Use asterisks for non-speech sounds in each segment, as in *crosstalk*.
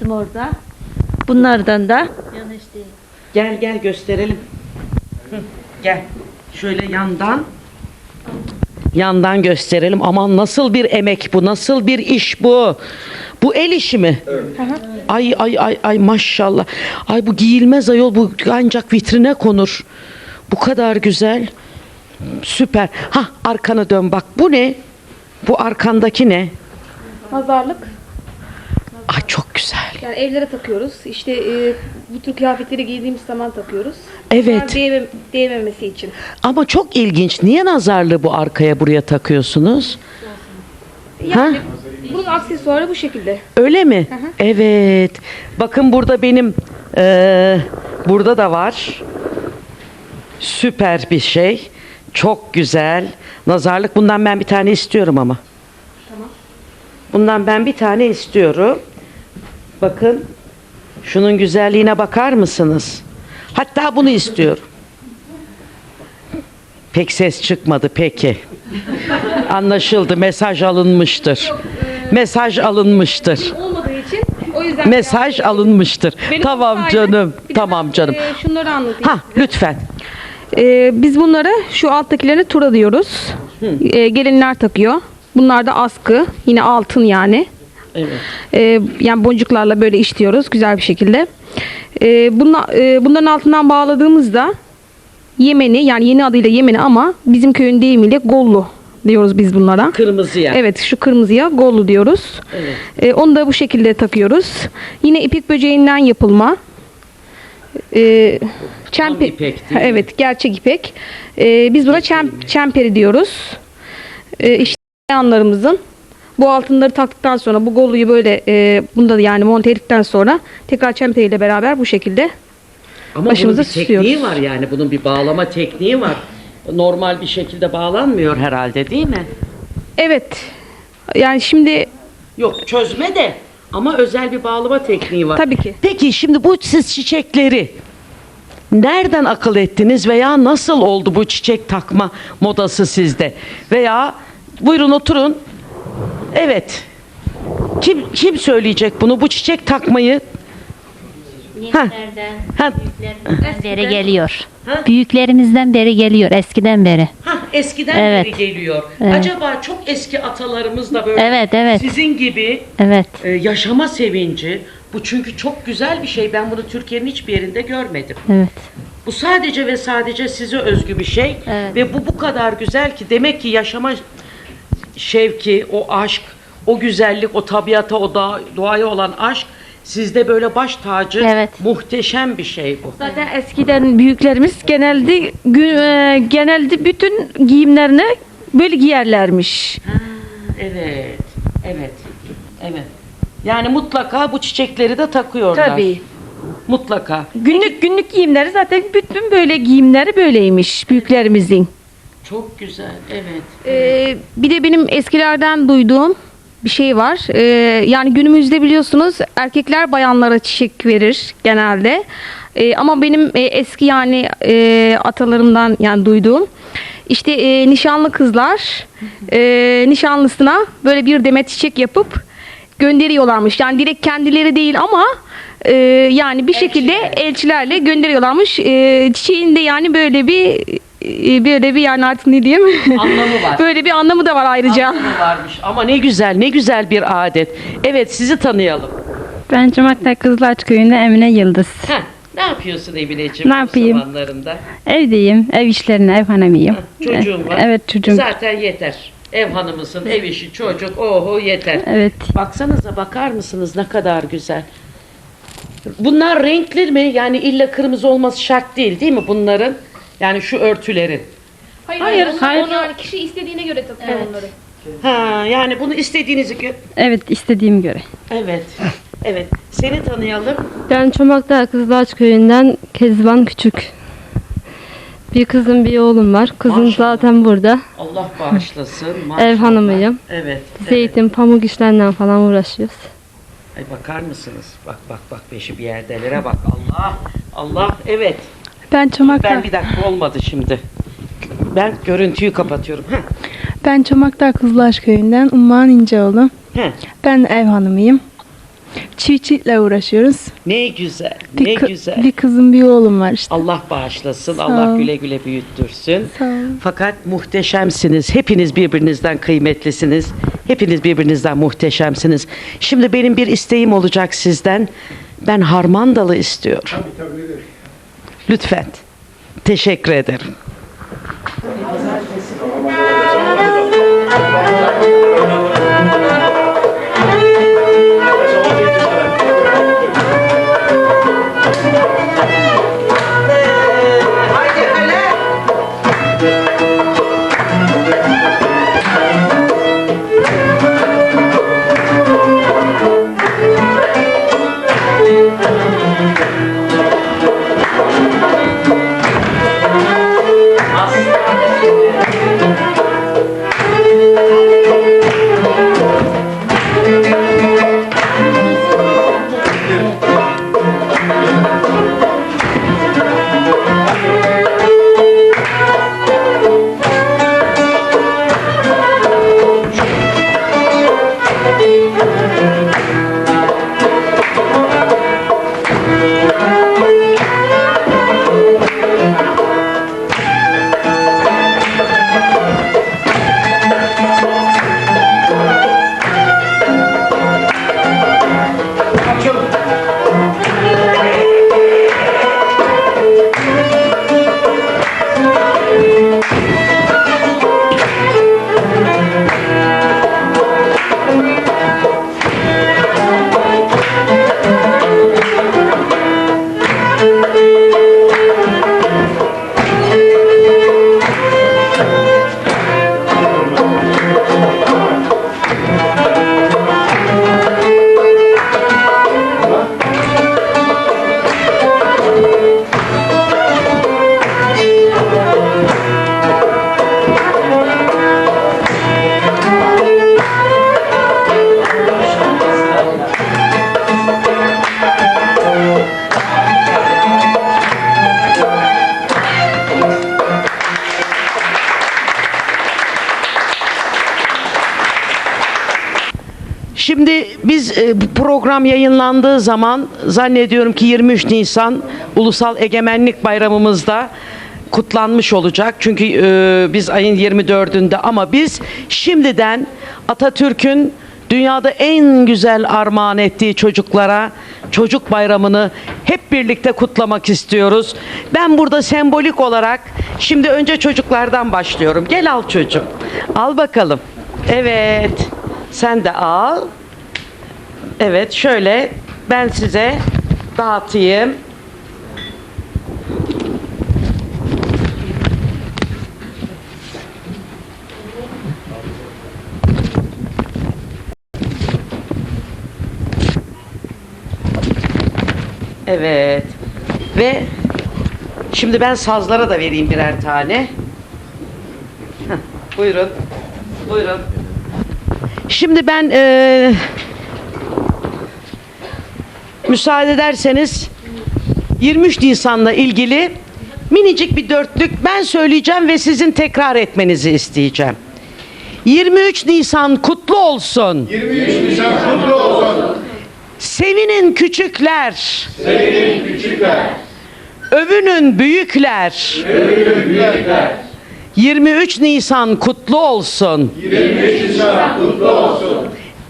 yapmıştım orada. Bunlardan da. Yanlış değil. Gel gel gösterelim. Hı, gel. Şöyle yandan. Yandan gösterelim. Aman nasıl bir emek bu? Nasıl bir iş bu? Bu el işi mi? Ay ay ay ay maşallah. Ay bu giyilmez ayol bu ancak vitrine konur. Bu kadar güzel. Süper. Ha arkana dön bak. Bu ne? Bu arkandaki ne? Nazarlık. Ay çok güzel. Yani evlere takıyoruz. İşte e, bu tür kıyafetleri giydiğimiz zaman takıyoruz. Evet. Bunlar değme- değmemesi için. Ama çok ilginç. Niye nazarlığı bu arkaya buraya takıyorsunuz? Yani bunun aksesuarı bu şekilde. Öyle mi? Evet. Bakın burada benim eee, burada da var. Süper bir şey. Çok güzel. Nazarlık bundan ben bir tane istiyorum ama. Bundan ben bir tane istiyorum. Bakın. Şunun güzelliğine bakar mısınız? Hatta bunu istiyorum. Pek ses çıkmadı peki. Anlaşıldı. Mesaj alınmıştır. Mesaj alınmıştır. Olmadığı için o yüzden Mesaj alınmıştır. Benim tamam olsaydı- canım. Bir de Tamam ben, canım. e, şunları anlatayım. Ha lütfen. E, biz bunları şu alttakilerine tura diyoruz. E, gelinler takıyor. Bunlar da askı. Yine altın yani. Evet. E, yani boncuklarla böyle işliyoruz güzel bir şekilde. E, bunla, e, bunların altından bağladığımızda Yemeni yani yeni adıyla Yemeni ama bizim köyün deyimiyle Gollu diyoruz biz bunlara. Kırmızıya. Evet şu kırmızıya Gollu diyoruz. Evet. E, onu da bu şekilde takıyoruz. Yine ipek böceğinden yapılma. E, çempe- ipek? Evet gerçek ipek. E, biz buna çem, çemperi diyoruz. E, işte yanlarımızın bu altınları taktıktan sonra bu golluyu böyle e, bunda da yani monte ettikten sonra tekrar çemperiyle beraber bu şekilde Ama başımıza bunun bir tekniği süslüyoruz. var yani. Bunun bir bağlama tekniği var. Normal bir şekilde bağlanmıyor herhalde değil mi? evet yani şimdi Yok çözme de ama özel bir bağlama tekniği var. Tabii ki. Peki şimdi bu siz çiçekleri nereden akıl ettiniz veya nasıl oldu bu çiçek takma modası sizde? Veya buyurun oturun. Evet. Kim kim söyleyecek bunu? Bu çiçek takmayı Niyelerden, Ha. büyüklerimizden beri geliyor. Ha? Büyüklerimizden beri geliyor eskiden beri. Ha eskiden Evet. beri geliyor. Evet. Acaba çok eski atalarımız da böyle Evet, evet. sizin gibi Evet. e, yaşama sevinci. Bu çünkü çok güzel bir şey. Ben bunu Türkiye'nin hiçbir yerinde görmedim. Evet. Bu sadece ve sadece size özgü bir şey Evet. ve bu bu kadar güzel ki demek ki yaşama şevki, o aşk, o güzellik, o tabiata, o da, doğaya olan aşk sizde böyle baş tacı Evet. muhteşem bir şey bu. Zaten eskiden büyüklerimiz genelde genelde bütün giyimlerini böyle giyerlermiş. Ha, evet, evet, evet. Yani mutlaka bu çiçekleri de takıyorlar. Tabii. Mutlaka. Günlük günlük giyimleri zaten bütün böyle giyimleri böyleymiş büyüklerimizin. Çok güzel, evet. Ee, bir de benim eskilerden duyduğum bir şey var. Ee, yani günümüzde biliyorsunuz erkekler bayanlara çiçek verir genelde. Ee, ama benim e, eski yani e, atalarımdan yani duyduğum işte e, nişanlı kızlar e, nişanlısına böyle bir demet çiçek yapıp gönderiyorlarmış. Yani direkt kendileri değil ama e, yani bir şekilde elçilerle gönderiyorlarmış. E, çiçeğin de yani böyle bir e, böyle bir yani artık ne diyeyim? Anlamı var. *laughs* Böyle bir anlamı da var ayrıca. Anlamı varmış. Ama ne güzel, ne güzel bir adet. Evet, sizi tanıyalım. Ben Cumakta Kızılaç Köyü'nde Emine Yıldız. Heh, ne yapıyorsun Emineciğim Ne bu yapayım? zamanlarında? Evdeyim, ev işlerine, ev hanımıyım. Çocuğun var. Evet çocuğum. Zaten yeter. Ev hanımısın, ev işi, çocuk, oho yeter. Evet. Baksanıza bakar mısınız ne kadar güzel. Bunlar renkli mi? Yani illa kırmızı olması şart değil değil mi bunların? Yani şu örtülerin. Hayır, Hayır, hayır. onu yani kişi istediğine göre takıyor onları. Ha yani bunu istediğinizi gö- Evet istediğim göre. Evet. Evet. Seni tanıyalım. Ben Çomakdağ Kızılaç Köyü'nden Kezban Küçük. Bir kızım bir oğlum var. Kızım Maşallah. zaten burada. Allah bağışlasın. maşallah. Ev hanımıyım. Evet. evet. Zeytin, pamuk işlerinden falan uğraşıyoruz. Ay bakar mısınız? Bak bak bak beşi bir yerdelere bak. Allah. Allah. Evet. Ben Çomakdağ, Ben bir dakika olmadı şimdi. Ben görüntüyü kapatıyorum. Heh. ben Çomakdağ Kızılaş Köyü'nden Umman İnceoğlu. Heh. Ben ev hanımıyım. Çiftçilikle uğraşıyoruz. Ne güzel, Bir, ne güzel. bir kızım bir oğlum var işte. Allah bağışlasın, Sağ Allah ol. güle güle büyüttürsün. Sağ. Fakat muhteşemsiniz. Hepiniz birbirinizden kıymetlisiniz. Hepiniz birbirinizden muhteşemsiniz. Şimdi benim bir isteğim olacak sizden. Ben harmandalı istiyorum. Lütfen. Teşekkür ederim. Yeah. Şimdi biz e, bu program yayınlandığı zaman zannediyorum ki 23 Nisan Ulusal Egemenlik Bayramımızda kutlanmış olacak. Çünkü e, biz ayın 24'ünde ama biz şimdiden Atatürk'ün dünyada en güzel armağan ettiği çocuklara çocuk bayramını hep birlikte kutlamak istiyoruz. Ben burada sembolik olarak şimdi önce çocuklardan başlıyorum. Gel al çocuğum. Al bakalım. Evet. Sen de al. Evet şöyle ben size dağıtayım. Evet. Ve şimdi ben sazlara da vereyim birer tane. Heh, buyurun. Buyurun. Şimdi ben eee müsaade ederseniz 23 Nisan'la ilgili minicik bir dörtlük ben söyleyeceğim ve sizin tekrar etmenizi isteyeceğim. 23 Nisan kutlu olsun. 23 Nisan kutlu olsun. Sevinin küçükler. Sevinin küçükler, Övünün büyükler. övünün büyükler. 23 Nisan kutlu olsun. 23 Nisan kutlu olsun.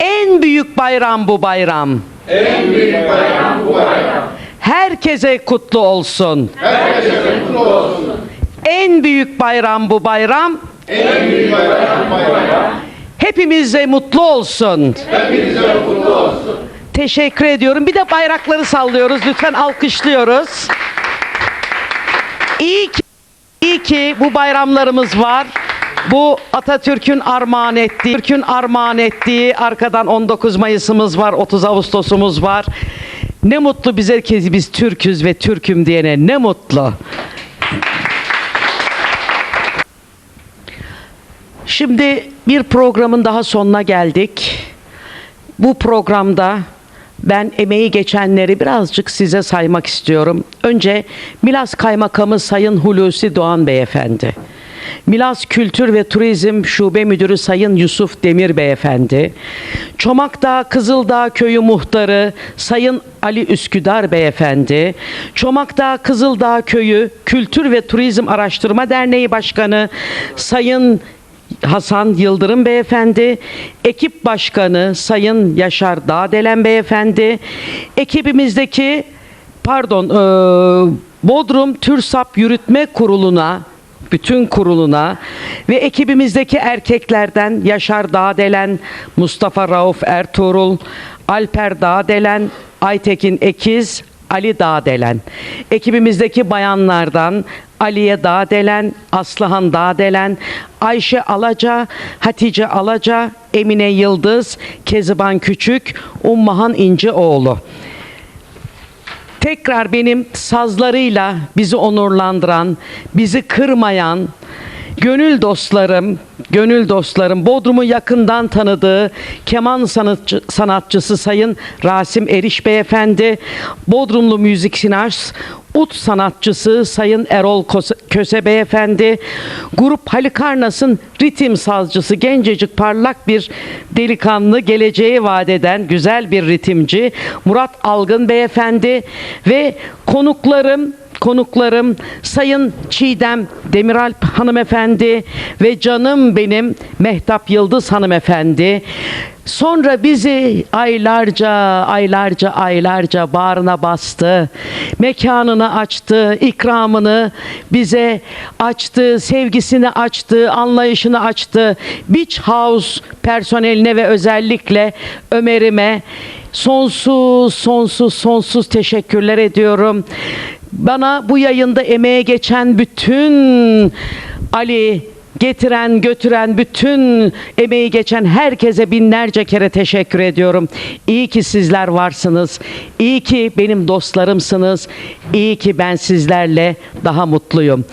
En büyük bayram bu bayram. En büyük bayram bu bayram. Herkese kutlu olsun. Herkese kutlu olsun. En büyük bayram bu bayram. En büyük bayram bu bayram. Hepimize mutlu olsun. Hepinize kutlu olsun. Teşekkür ediyorum. Bir de bayrakları sallıyoruz. Lütfen alkışlıyoruz. İyi ki, iyi ki bu bayramlarımız var. Bu Atatürk'ün armağan ettiği, Türk'ün armağan ettiği arkadan 19 Mayıs'ımız var, 30 Ağustos'umuz var. Ne mutlu bize ki biz Türk'üz ve Türk'üm diyene ne mutlu. Şimdi bir programın daha sonuna geldik. Bu programda ben emeği geçenleri birazcık size saymak istiyorum. Önce Milas Kaymakamı Sayın Hulusi Doğan Beyefendi. Milas Kültür ve Turizm Şube Müdürü Sayın Yusuf Demir Beyefendi, Çomakdağ Kızıldağ Köyü Muhtarı Sayın Ali Üsküdar Beyefendi, Çomakdağ Kızıldağ Köyü Kültür ve Turizm Araştırma Derneği Başkanı Sayın Hasan Yıldırım Beyefendi, ekip başkanı Sayın Yaşar Dağdelen Beyefendi, ekibimizdeki pardon eee, Bodrum TÜRSAP Yürütme Kurulu'na bütün kuruluna ve ekibimizdeki erkeklerden Yaşar Dağdelen, Mustafa Rauf Ertuğrul, Alper Dağdelen, Aytekin Ekiz, Ali Dağdelen. Ekibimizdeki bayanlardan Aliye Dağdelen, Aslıhan Dağdelen, Ayşe Alaca, Hatice Alaca, Emine Yıldız, Keziban Küçük, Ummahan İnceoğlu. Tekrar benim sazlarıyla bizi onurlandıran, bizi kırmayan, gönül dostlarım, gönül dostlarım, Bodrum'u yakından tanıdığı keman sanatçı, sanatçısı Sayın Rasim Eriş Beyefendi, Bodrumlu Müzik Sinars, ut sanatçısı Sayın Erol Köse Beyefendi, Grup Halikarnas'ın ritim sazcısı gencecik parlak bir delikanlı, geleceği vadeden güzel bir ritimci Murat Algın Beyefendi ve konuklarım konuklarım Sayın Çiğdem Demiralp hanımefendi ve canım benim Mehtap Yıldız hanımefendi. Sonra bizi aylarca, aylarca, aylarca bağrına bastı. Mekanını açtı, ikramını bize açtı, sevgisini açtı, anlayışını açtı. Beach House personeline ve özellikle Ömer'ime sonsuz, sonsuz, sonsuz teşekkürler ediyorum. Bana bu yayında emeğe geçen bütün Ali, getiren götüren bütün emeği geçen herkese binlerce kere teşekkür ediyorum. İyi ki sizler varsınız. İyi ki benim dostlarımsınız. İyi ki ben sizlerle daha mutluyum.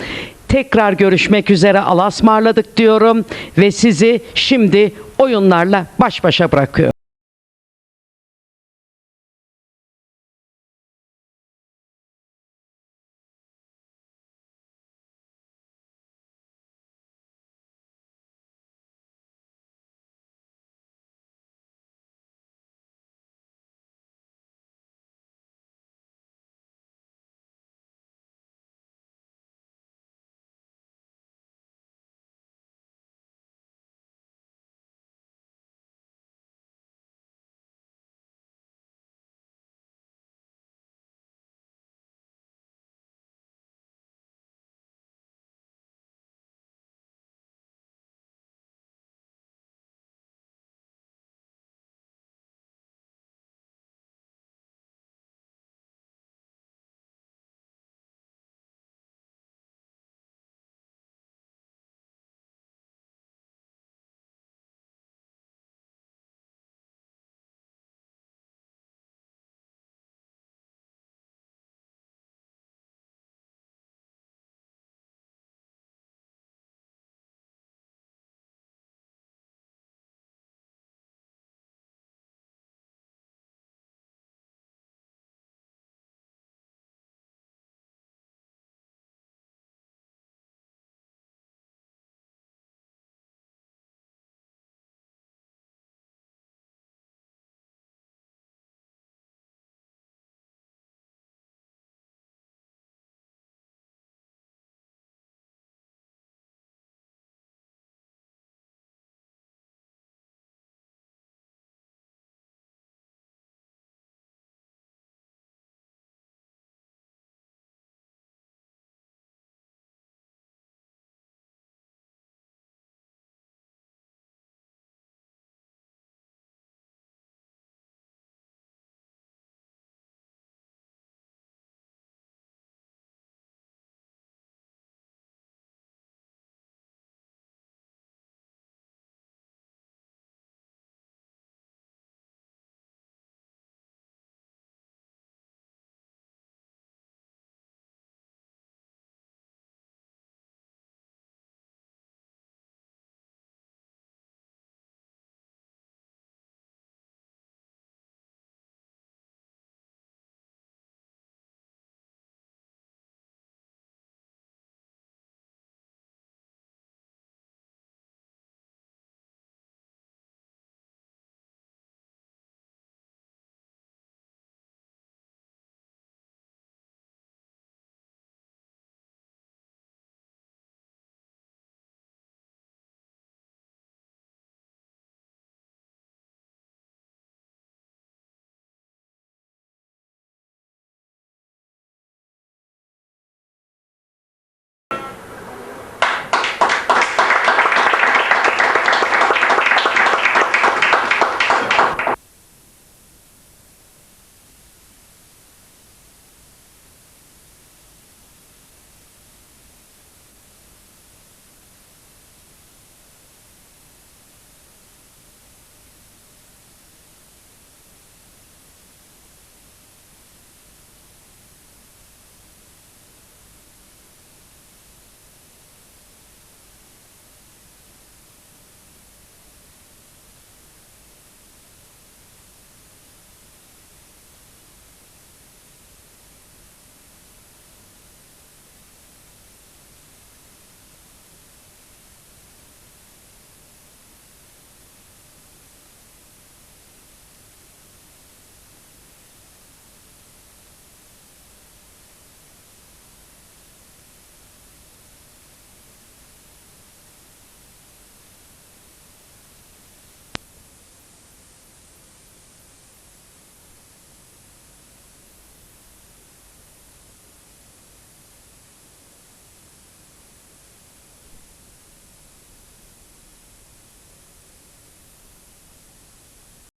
Tekrar görüşmek üzere Allah'a ısmarladık diyorum ve sizi şimdi oyunlarla baş başa bırakıyorum.